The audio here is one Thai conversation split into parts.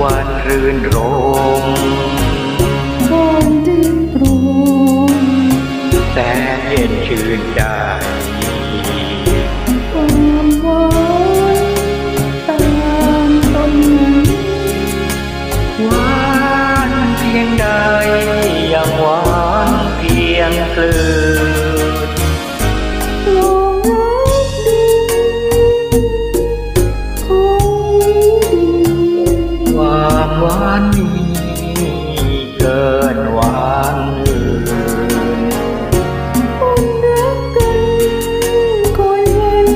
วันรื่นรมความที่โปร่งแสนเย็นชื่นใจ หวานนี้เกินหวานอื่นคนรักกันคอยวัน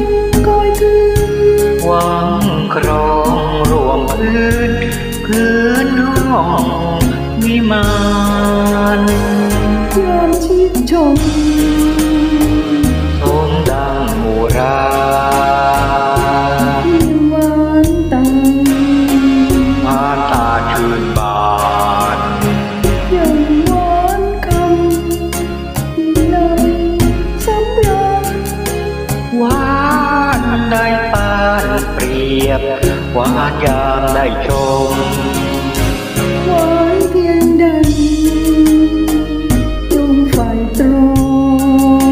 คอยคืนหวังครองรวมพื้นพื้นห้องวิมานานได้ปานเปรียบหวานยามได้ชมหวานเพียงใดจงไฟตร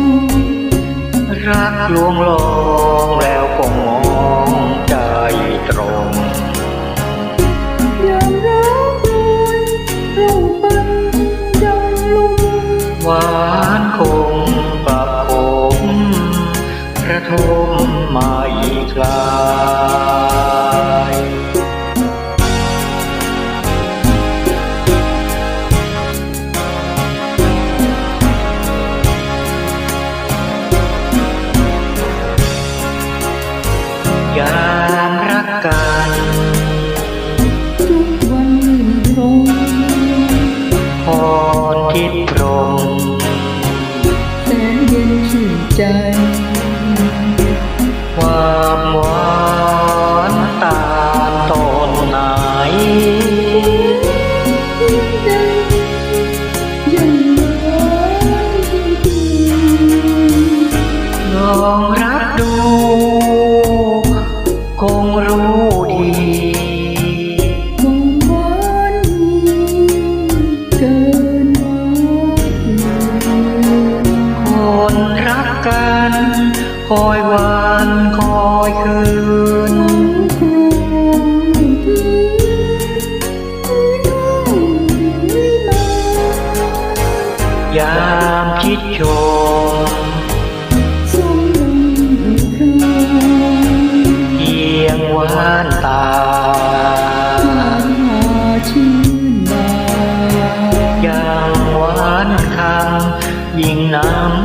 ง รักลวงลองแล้วคงมองใจตรงยามรักรวยเราปันดังลุงหวานคง คลายยามรักกันทุกวันรื่นรมพรทิพย์พร ความหวานเกินหวาคนรักกันคอยวันคอยคืนครองพื้นพื้นห้องวิมานยามคิดช